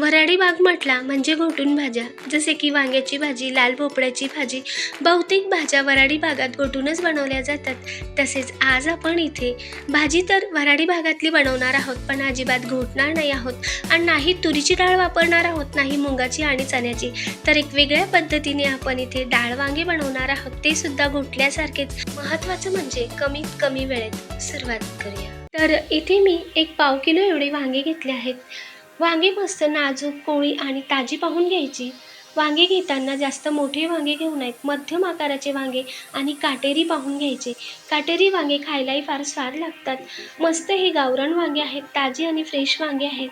वऱ्हाडी बाग म्हटला म्हणजे घोटून भाज्या जसे की वांग्याची भाजी लाल भोपळ्याची भाजी बहुतेक भाज्या वऱ्हाडी भागात घोटूनच बनवल्या जातात. तसेच आज आपण इथे भाजी तर वऱ्हाडी भागातली बनवणार आहोत पण अजिबात घोटणार नाही आहोत आणि नाही तुरीची डाळ वापरणार आहोत नाही मुंगाची आणि चण्याची. तर एक वेगळ्या पद्धतीने आपण इथे डाळ वांगे बनवणार आहोत ते सुद्धा घोटल्यासारखेच. महत्त्वाचं म्हणजे कमीत कमी वेळेत सुरुवात करूया. तर इथे मी एक पाव किलो एवढे वांगे घेतले आहेत. वांगे मस्त नाजूक कोळी आणि ताजी पाहून घ्यायची. वांगे घेताना जास्त मोठे वांगे घेऊ नयेत. मध्यम आकाराचे वांगे आणि काटेरी पाहून घ्यायचे. काटेरी वांगे खायलाही फार स्वाद लागतात. मस्त हे गावरण वांगे आहेत ताजी आणि फ्रेश वांगे आहेत.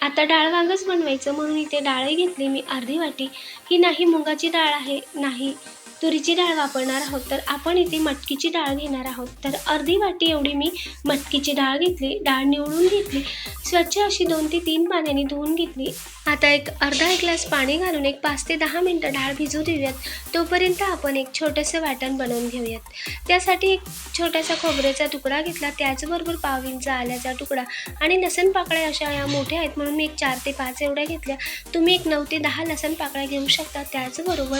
आता डाळ वांगच बनवायचं म्हणून इथे डाळही घेतली. मी अर्धी वाटी. ही नाही मुगाची डाळ आहे नाही. तुरीची डाळ वापरणार आहोत. तर आपण इथे मटकीची डाळ घेणार आहोत. तर अर्धी वाटी एवढी मी मटकीची डाळ घेतली डाळ निवडून घेतली. स्वच्छ अशी दोन ते तीन पाण्याने धुवून घेतली. आता एक अर्धा एक ग्लास पाणी घालून एक पाच ते दहा मिनटं डाळ भिजू देऊयात. तोपर्यंत आपण एक छोटंसं वाटण बनवून घेऊयात. त्यासाठी एक छोटासा खोबऱ्याचा तुकडा घेतला. त्याचबरोबर पाव इंच आल्याचा तुकडा आणि लसण पाकळ्या अशा या मोठ्या आहेत म्हणून मी एक चार ते पाच एवढ्या घेतल्या. तुम्ही एक नऊ ते दहा लसण पाकळ्या घेऊ शकता. त्याचबरोबर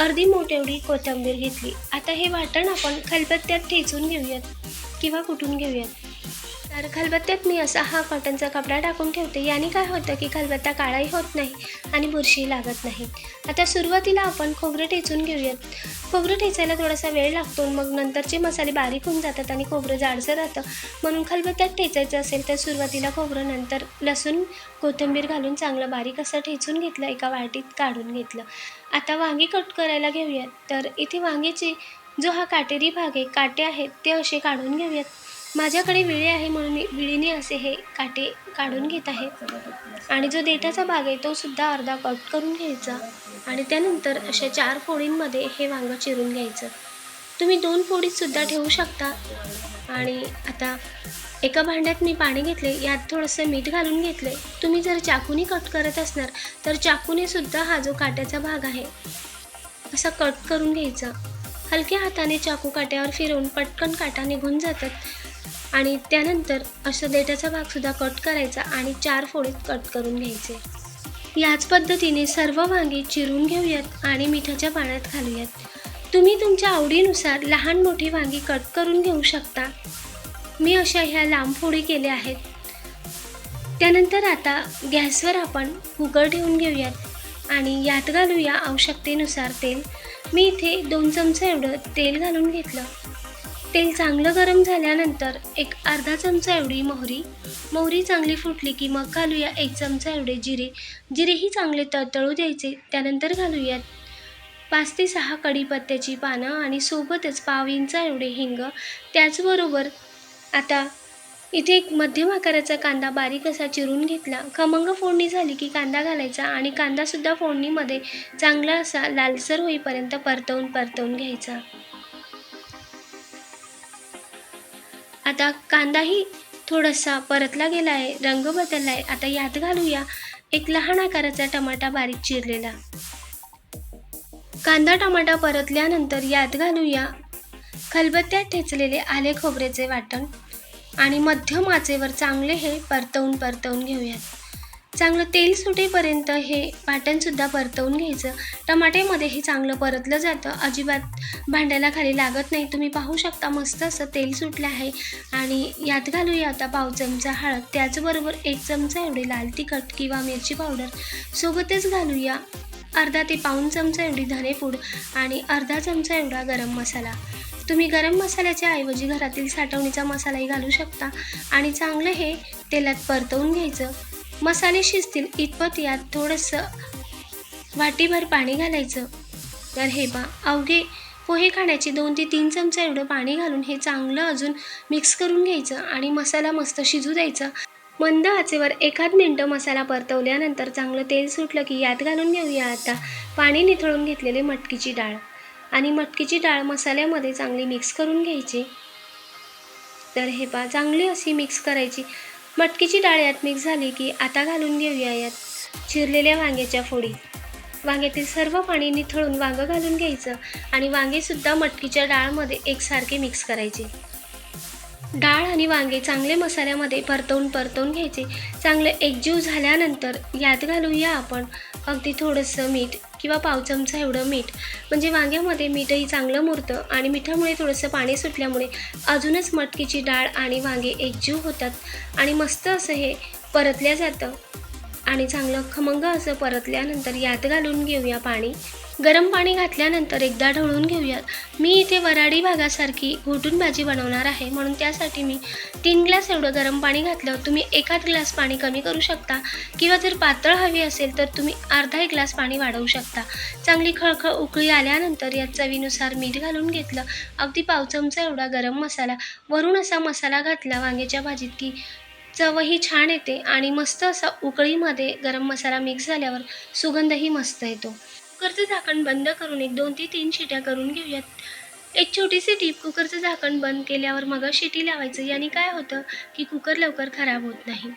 अर्धी मोठ एवढी कोथिंबीर घेतली. आता हे वाटण आपण खलबत्त्यात ठेचून घेऊयात किंवा कुटून घेऊयात? तर खलबत्त्यात मी असा हा कॉटनचा कपडा टाकून ठेवते. याने काय होतं की खलबत्ता काळाही होत नाही आणि बुरशी लागत नाही. आता सुरुवातीला आपण खोबरं ठेचून घेऊयात. खोबरं ठेचायला थोडासा वेळ लागतो मग नंतरचे मसाले बारीक होऊन जातात आणि खोबरं जाडसर राहतं. म्हणून खलबत्त्यात ठेचायचं असेल तर सुरुवातीला खोबरं नंतर लसूण कोथिंबीर घालून चांगलं बारीक असं ठेचून घेतलं एका वाटीत काढून घेतलं. आता वांगी कट करायला घेऊयात. तर इथे वांगीचे जो हा काटेरी भाग आहे काटे आहेत ते असे काढून घेऊयात. माझ्याकडे विळे आहे म्हणून मी विळीने असे हे काटे काढून घेत आहे. आणि जो देठाचा भाग आहे तो सुद्धा अर्धा कट करून घ्यायचा आणि त्यानंतर अशा चार फोडींमध्ये हे वांगं चिरून घ्यायचं. तुम्ही दोन फोडीतसुद्धा ठेवू शकता. आणि आता एका भांड्यात मी पाणी घेतले यात थोडंसं मीठ घालून घेतले. तुम्ही जर चाकूने कट करत असणार तर चाकूने सुद्धा हा जो काट्याचा भाग आहे असा कट करून घ्यायचा. हलक्या हाताने चाकू काट्यावर फिरवून पटकन काटा निघून जातात. आणि त्यानंतर असं देठाचा भागसुद्धा कट करायचा आणि चार फोडीत कट करून घ्यायचे. याच पद्धतीने सर्व वांगी चिरून घेऊयात आणि मिठाच्या पाण्यात घालूयात. तुम्ही तुमच्या आवडीनुसार लहान मोठी वांगी कट करून घेऊ शकता. मी अशा ह्या लांब फोडी केल्या आहेत. त्यानंतर आता गॅसवर आपण कुकर ठेवून घेऊयात आणि यात घालूया आवश्यकतेनुसार तेल. मी इथे दोन चमचा एवढं तेल घालून घेतलं. तेल चांगलं गरम झाल्यानंतर एक अर्धा चमचा एवढी मोहरी. मोहरी चांगली फुटली की मग घालूया एक चमचा एवढे जिरे. जिरेही चांगले तळतळू द्यायचे त्यानंतर घालूयात पाच ते सहा कढीपत्त्याची पानं आणि सोबतच पाव इंचा एवढे हिंग. त्याचबरोबर आता इथे एक मध्यम आकाराचा कांदा बारीक असा चिरून घेतला. खमंग फोडणी झाली की कांदा घालायचा आणि कांदासुद्धा फोडणीमध्ये चांगला असा लालसर होईपर्यंत परतवून परतवून घ्यायचा. आता कांदाही थोडासा परतला गेला आहे रंग बदलला आहे आता यात घालूया एक लहान आकाराचा टमाटा बारीक चिरलेला. कांदा टमाटा परतल्यानंतर यात घालूया खलबत्त्यात ठेचलेले आले खोबऱ्याचे वाटण आणि मध्यम आचेवर चांगले हे परतवून परतवून घेऊयात. चांगलं तेल सुटेपर्यंत हे वाटणसुद्धा परतवून घ्यायचं. टमाट्यामध्ये हे चांगलं परतलं जातं. अजिबात भांड्याला खाली लागत नाही. तुम्ही पाहू शकता मस्त असं तेल सुटलं आहे. आणि यात घालूया आता पाव चमचा हळद. त्याचबरोबर एक चमचा एवढी लाल तिखट किंवा मिरची पावडर. सोबतच घालूया अर्धा ते पाऊण चमचा एवढी धनेपूड आणि अर्धा चमचा एवढा गरम मसाला. तुम्ही गरम मसाल्याच्या ऐवजी घरातील साठवणीचा मसालाही घालू शकता. आणि चांगलं हे तेलात परतवून घ्यायचं. मसाले शिजतील इतपत यात थोडंसं वाटीभर पाणी घालायचं. तर हे बा अवघे पोहे खाण्याचे दोन ते तीन चमचा एवढं पाणी घालून हे चांगलं अजून मिक्स करून घ्यायचं आणि मसाला मस्त शिजू द्यायचा. मंद आचेवर एखाद मिनटं मसाला परतवल्यानंतर चांगलं तेल सुटलं की यात घालून घेऊया आता. पाणी निथळून घेतलेले मटकीची डाळ. आणि मटकीची डाळ मसाल्यामध्ये चांगली मिक्स करून घ्यायची. तर हे पा चांगली अशी मिक्स करायची. मटकीची डाळ यात मिक्स झाली की आता घालून घेऊया यात चिरलेल्या वांग्याच्या फोडी. वांग्यातील सर्व पाणी निथळून वांगं घालून घ्यायचं आणि वांगेसुद्धा मटकीच्या डाळमध्ये एकसारखे मिक्स करायचे. डाळ आणि वांगे चांगले मसाल्यामध्ये परतवून परतवून घ्यायचे. चांगले एकजीव झाल्यानंतर यात घालूया आपण अगदी थोडंसं मीठ किंवा पाव चमचा एवढं मीठ. म्हणजे वांग्यामध्ये मीठही चांगलं मुरतं आणि मिठामुळे थोडंसं पाणी सुटल्यामुळे अजूनच मटकीची डाळ आणि वांगे एकजीव होतात आणि मस्त असं हे परतल्या जातं. आणि चांगलं खमंग असं परतल्यानंतर यात घालून घेऊया पाणी. गरम पाणी घातल्यानंतर एकदा ढवळून घेऊयात. मी इथे वराडी भागासारखी घोटून भाजी बनवणार आहे. म्हणून त्यासाठी मी तीन ग्लास एवढं गरम पाणी घातलं तुम्ही एकाच ग्लास पाणी कमी करू शकता किंवा जर पातळ हवी असेल तर तुम्ही अर्धा एक ग्लास पाणी वाढवू शकता. चांगली खळखळ उकळी आल्यानंतर यात चवीनुसार मीठ घालून घेतलं. अगदी पाव चमचा एवढा गरम मसाला वरून असा मसाला घातला वांग्याच्या भाजीत की चवही छान येते आणि मस्त असा उकळीमध्ये गरम मसाला मिक्स झाल्यावर सुगंधही मस्त येतो. कुकरचं झाकण बंद करून एक दोन ते तीन शिट्या करून घेऊयात. एक छोटीशी टीप कुकरचं झाकण बंद केल्यावर मग शिटी लावायचं याने काय होतं की कुकर लवकर खराब होत नाही.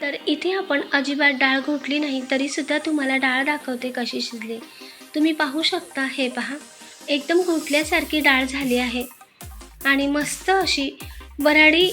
तर इथे आपण अजिबात डाळ घोटली नाही तरीसुद्धा तुम्हाला डाळ दाखवते कशी शिजली. तुम्ही पाहू शकता हे पहा. एकदम घोटल्यासारखी डाळ झाली आहे. आणि मस्त अशी वराडी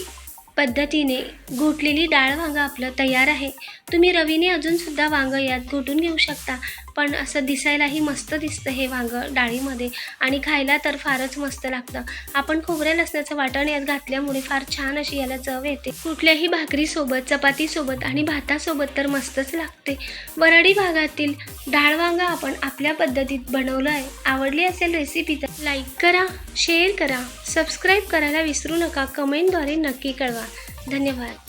पद्धतीने घोटलेली डाळ वांगं आपलं तयार आहे. तुम्ही रवीने अजूनसुद्धा वांगं यात घोटून घेऊ शकता. पण असं दिसायलाही मस्त दिसतं हे वांगं डाळीमध्ये. आणि खायला तर फारच मस्त लागतं. आपण खोबऱ्या लसणाचं वाटण यात घातल्यामुळे फार छान अशी याला चव येते. कुठल्याही भाकरीसोबत चपातीसोबत आणि भातासोबत तर मस्तच लागते. वराडी भागातील डाळ वांगा आपण आपल्या पद्धतीत बनवलं आहे आवडली असेल रेसिपी तर लाईक करा शेअर करा सबस्क्राईब करायला विसरू नका. कमेंटद्वारे नक्की कळवा. धन्यवाद.